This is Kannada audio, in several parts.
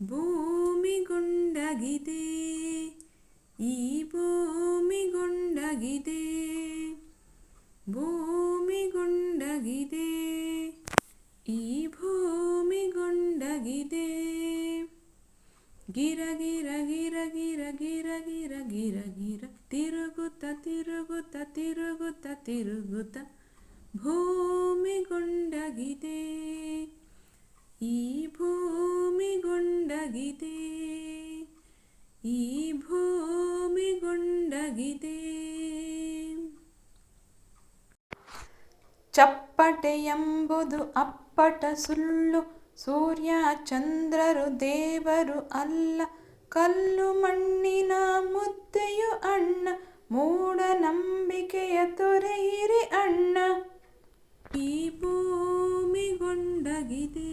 ಭೂಮಿ ಗುಂಡಗಿದೆ ಈ ಭೂಮಿ ಗುಂಡಗಿದೆ ಭೂಮಿ ಗುಂಡಗಿದೆ ಈ ಭೂಮಿ ಗುಂಡಗಿದೆ ಗಿರ ಗಿರ ಗಿರ ಗಿರ ಗಿರ ಗಿರ ಗಿರ ಗಿರ ತಿರುಗುತ್ತ ತಿರುಗುತ್ತ ತಿರುಗುತ್ತ ತಿರುಗುತ್ತ ಭೂಮಿ ಗುಂಡಗಿದೆ, ಈ ಭೂಮಿ ಗುಂಡಗಿದೆ. ಚಪ್ಪಟೆ ಎಂಬುದು ಅಪ್ಪಟ ಸುಳ್ಳು, ಸೂರ್ಯ ಚಂದ್ರರು ದೇವರು ಅಲ್ಲ. ಕಲ್ಲು ಮಣ್ಣಿನ ಮುದ್ದೆಯು ಅಣ್ಣ ಮೂಢನಂಬಿಕೆಯ ತೊರೆಯಿರಿ ಅಣ್ಣ. ಈ ಭೂಮಿ ಗುಂಡಗಿದೆ,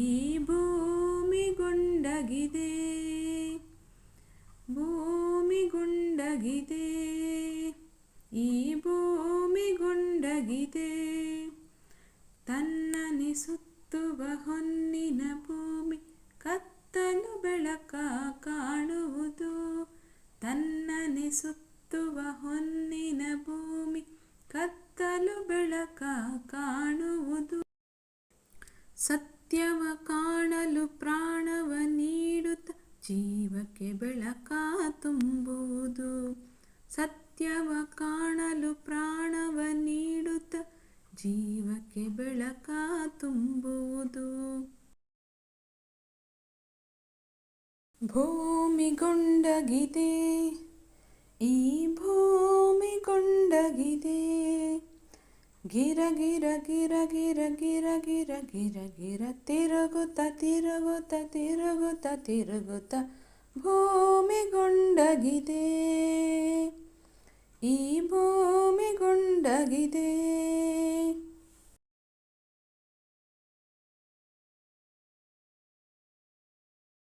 ಈ ಭೂಮಿ ಗುಂಡಗಿದೆ ಭೂಮಿ ಗುಂಡಗಿದೆ ಈ ಭೂಮಿ ಗುಂಡಗಿದೆ ತನ್ನನೆ ಸುತ್ತುವ ಹೊನ್ನಿನ ಭೂಮಿ ಕತ್ತಲು ಬೆಳಕ ಕಾಣುವುದು. ತನ್ನನೆ ಸುತ್ತುವ ಹೊನ್ನಿನ ಭೂಮಿ ಕತ್ತಲು ಬೆಳಕ ಕಾಣುವುದು. ಸತ್ಯವ ಕಾಣಲು ನೀಡುತ್ತ ಜೀವಕ್ಕೆ ಬೆಳಕ ತುಂಬುವುದು. ಸತ್ಯವ ಕಾಣಲು ಪ್ರಾಣವ ನೀಡುತ್ತ ಜೀವಕ್ಕೆ ಬೆಳಕ ತುಂಬುವುದು. ಭೂಮಿಗೊಂಡಗಿದೆ ಈ ಭೂಮಿ ಗುಂಡಗಿದೆ ಗಿರ ಗಿರ ಗಿರ ಗಿರ ಗಿರ ಗಿರ ಗಿರ ಗಿರ ತಿರುಗುತ್ತ ತಿರುಗುತ್ತ ತಿರುಗುತ್ತ ತಿರುಗುತ್ತ ಭೂಮಿ ಗುಂಡಗಿದೆ ಈ ಭೂಮಿ ಗುಂಡಗಿದೆ